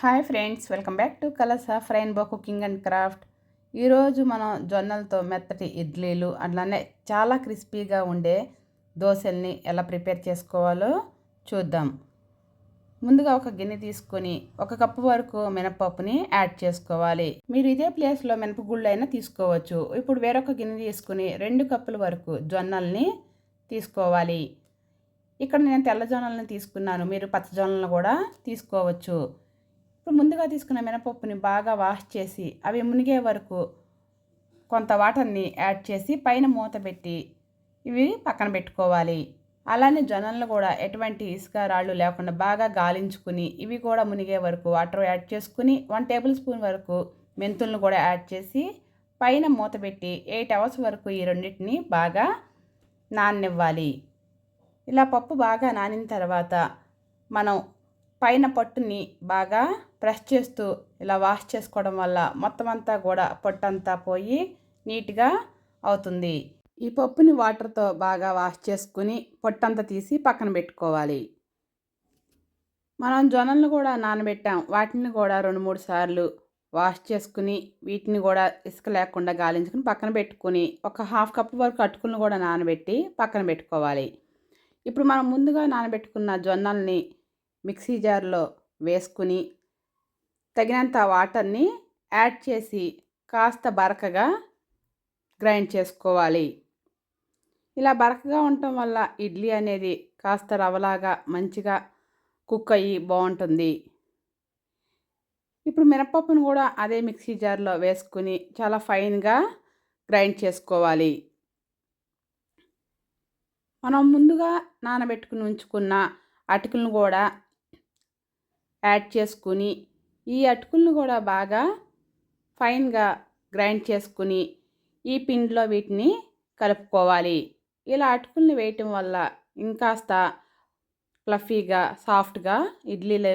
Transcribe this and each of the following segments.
Hi friends welcome back to colours of rainbow cooking and craft. ఈరోజు మనం జొన్నలతో మెత్తటి ఇడ్లీలు అట్లానే చాలా క్రిస్పీగా ఉండే దోశల్ని ఎలా ప్రిపేర్ చేసుకోవాలో చూద్దాం. ముందుగా ఒక గిన్నె తీసుకొని ఒక కప్పు వరకు మినపప్పుని యాడ్ చేసుకోవాలి. మీరు ఇదే ప్లేస్లో మినపగుళ్ళు అయినా తీసుకోవచ్చు. ఇప్పుడు వేరొక గిన్నె తీసుకుని రెండు కప్పుల వరకు జొన్నల్ని తీసుకోవాలి. ఇక్కడ నేను తెల్ల జొన్నలను తీసుకున్నాను. మీరు పచ్చ జొన్నలను కూడా తీసుకోవచ్చు. ఇప్పుడు ముందుగా తీసుకున్న మినపప్పుని బాగా వాష్ చేసి అవి మునిగే వరకు కొంత వాటర్ని యాడ్ చేసి పైన మూత పెట్టి ఇవి పక్కన పెట్టుకోవాలి. అలానే జొన్నలు కూడా ఎటువంటి ఇసుక రాళ్ళు లేకుండా బాగా గాలించుకుని ఇవి కూడా మునిగే వరకు వాటర్ యాడ్ చేసుకుని వన్ టేబుల్ స్పూన్ వరకు మెంతులను కూడా యాడ్ చేసి పైన మూత పెట్టి ఎయిట్ అవర్స్ వరకు ఈ రెండింటిని బాగా నాననివ్వాలి. ఇలా పప్పు బాగా నానిన తర్వాత మనం పైన పట్టుని బాగా ప్రెస్ చేస్తూ ఇలా వాష్ చేసుకోవడం వల్ల మొత్తం అంతా కూడా పొట్టంతా పోయి నీట్గా అవుతుంది. ఈ పప్పుని వాటర్తో బాగా వాష్ చేసుకుని పొట్టంతా తీసి పక్కన పెట్టుకోవాలి. మనం జొన్నలను కూడా నానబెట్టాం. వాటిని కూడా రెండు మూడు సార్లు వాష్ చేసుకుని వీటిని కూడా ఇసుక లేకుండా గాలించుకుని పక్కన పెట్టుకుని ఒక హాఫ్ కప్ వరకు అటుకులను కూడా నానబెట్టి పక్కన పెట్టుకోవాలి. ఇప్పుడు మనం ముందుగా నానబెట్టుకున్న జొన్నల్ని మిక్సీ జార్లో వేసుకుని తగినంత వాటర్ని యాడ్ చేసి కాస్త బరకగా గ్రైండ్ చేసుకోవాలి. ఇలా బరకగా ఉండటం వల్ల ఇడ్లీ అనేది కాస్త రవలాగా మంచిగా కుక్ అయ్యి బాగుంటుంది. ఇప్పుడు మినపప్పును కూడా అదే మిక్సీ జార్లో వేసుకుని చాలా ఫైన్గా గ్రైండ్ చేసుకోవాలి. మనం ముందుగా నానబెట్టుకుని ఉంచుకున్న అటుకులను కూడా యాడ్ చేసుకుని ఈ అటుకులను కూడా బాగా ఫైన్గా గ్రైండ్ చేసుకుని ఈ పిండిలో వీటిని కలుపుకోవాలి. ఇలా అటుకుల్ని వేయటం వల్ల ఇంకాస్త ఫ్లఫీగా సాఫ్ట్గా ఇడ్లీలు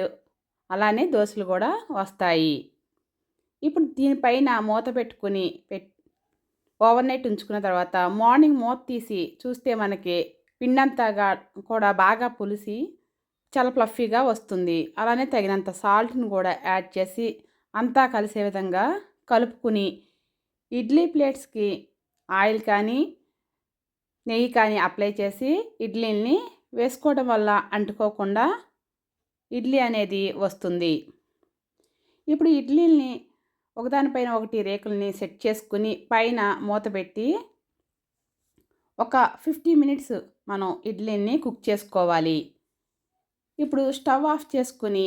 అలానే దోశలు కూడా వస్తాయి. ఇప్పుడు దీనిపైన మూత పెట్టుకుని పెట్ ఓవర్ నైట్ ఉంచుకున్న తర్వాత మార్నింగ్ మూత తీసి చూస్తే మనకి పిండంతాగా కూడా బాగా పులిసి చాలా ఫ్లఫీగా వస్తుంది. అలానే తగినంత సాల్ట్ని కూడా యాడ్ చేసి అంతా కలిసే విధంగా కలుపుకుని ఇడ్లీ ప్లేట్స్కి ఆయిల్ కానీ నెయ్యి కానీ అప్లై చేసి ఇడ్లీని వేసుకోవడం వల్ల అంటుకోకుండా ఇడ్లీ అనేది వస్తుంది. ఇప్పుడు ఇడ్లీని ఒకదానిపైన ఒకటి రేకుల్ని సెట్ చేసుకుని పైన మూత పెట్టి ఒక ఫిఫ్టీ మినిట్స్ మనం ఇడ్లీని కుక్ చేసుకోవాలి. ఇప్పుడు స్టవ్ ఆఫ్ చేసుకుని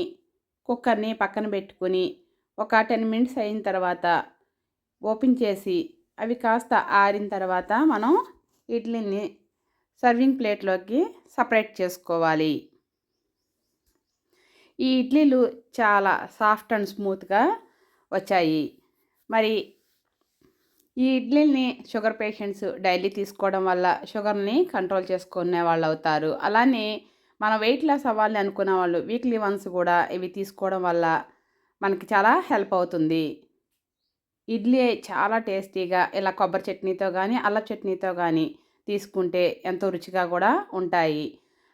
కుక్కర్ని పక్కన పెట్టుకుని ఒక టెన్ మినిట్స్ అయిన తర్వాత ఓపెన్ చేసి అవి కాస్త ఆరిన తర్వాత మనం ఇడ్లీని సర్వింగ్ ప్లేట్లోకి సపరేట్ చేసుకోవాలి. ఈ ఇడ్లీలు చాలా సాఫ్ట్ అండ్ స్మూత్గా వచ్చాయి. మరి ఈ ఇడ్లీని షుగర్ పేషెంట్స్ డైలీ తీసుకోవడం వల్ల షుగర్ని కంట్రోల్ చేసుకునే వాళ్ళు అవుతారు. అలానే మన వెయిట్ లాస్ అవ్వాలి అనుకున్న వాళ్ళు వీక్లీ వన్స్ కూడా ఇవి తీసుకోవడం వల్ల మనకి చాలా హెల్ప్ అవుతుంది. ఇడ్లీ చాలా టేస్టీగా ఇలా కొబ్బరి చట్నీతో కానీ అల్ల చట్నీతో కానీ తీసుకుంటే ఎంతో రుచిగా కూడా ఉంటాయి.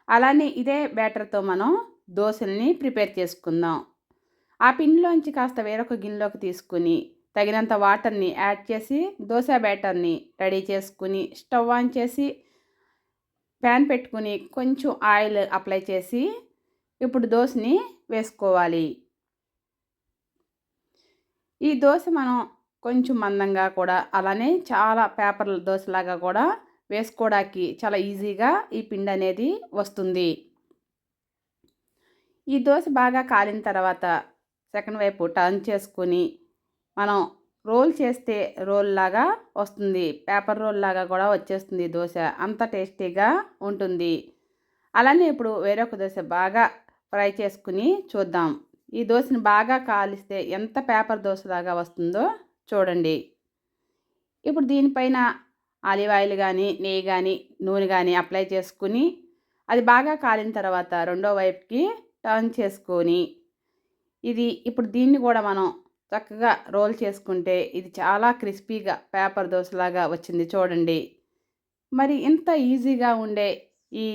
అలానే ఇదే బ్యాటర్తో మనం దోశల్ని ప్రిపేర్ చేసుకుందాం. ఆ పిండిలోంచి కాస్త వేరొక గిన్నెలోకి తీసుకుని తగినంత వాటర్ని యాడ్ చేసి దోశ బ్యాటర్ని రెడీ చేసుకుని స్టవ్ ఆన్ చేసి ప్యాన్ పెట్టుకుని కొంచెం ఆయిల్ అప్లై చేసి ఇప్పుడు దోశని వేసుకోవాలి. ఈ దోశ మనం కొంచెం మందంగా కూడా అలానే చాలా పేపర్ దోశలాగా కూడా వేసుకోవడానికి చాలా ఈజీగా ఈ పిండి అనేది వస్తుంది. ఈ దోశ బాగా కాలిన తర్వాత సెకండ్ వైపు టర్న్ చేసుకుని మనం రోల్ చేస్తే రోల్ లాగా వస్తుంది. పేపర్ రోల్ లాగా కూడా వచ్చేస్తుంది దోశ. అంత టేస్టీగా ఉంటుంది. అలానే ఇప్పుడు వేరొక దోశ బాగా ఫ్రై చేసుకుని చూద్దాం. ఈ దోశని బాగా కాలిస్తే ఎంత పేపర్ దోశలాగా వస్తుందో చూడండి. ఇప్పుడు దీనిపైన ఆలివ్ ఆయిల్ కానీ నెయ్యి కానీ నూనె కానీ అప్లై చేసుకుని అది బాగా కాలిన తర్వాత రెండో వైపుకి టర్న్ చేసుకొని ఇది ఇప్పుడు దీన్ని కూడా మనం చక్కగా రోల్ చేసుకుంటే ఇది చాలా క్రిస్పీగా పేపర్ దోశలాగా వచ్చింది చూడండి. మరి ఇంత ఈజీగా ఉండే ఈ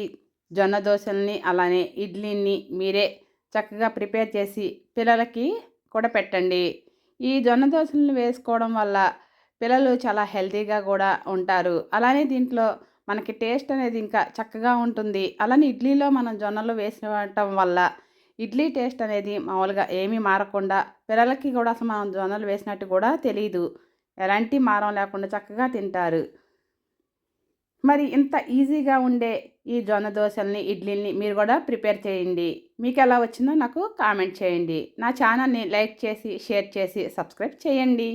జొన్న దోశల్ని అలానే ఇడ్లీని మీరే చక్కగా ప్రిపేర్ చేసి పిల్లలకి కూడా పెట్టండి. ఈ జొన్న దోశలను వేసుకోవడం వల్ల పిల్లలు చాలా హెల్తీగా కూడా ఉంటారు. అలానే దీంట్లో మనకి టేస్ట్ అనేది ఇంకా చక్కగా ఉంటుంది. అలానే ఇడ్లీలో మనం జొన్నలు వేసినటం వల్ల ఇడ్లీ టేస్ట్ అనేది మామూలుగా ఏమీ మారకుండా పిల్లలకి కూడా అసలు మనం జొన్నలు వేసినట్టు కూడా తెలియదు ఎలాంటి మారం లేకుండా చక్కగా తింటారు. మరి ఇంత ఈజీగా ఉండే ఈ జొన్న దోశల్ని ఇడ్లీని మీరు కూడా ప్రిపేర్ చేయండి. మీకు ఎలా వచ్చిందో నాకు కామెంట్ చేయండి. నా ఛానల్ని లైక్ చేసి షేర్ చేసి సబ్స్క్రైబ్ చేయండి.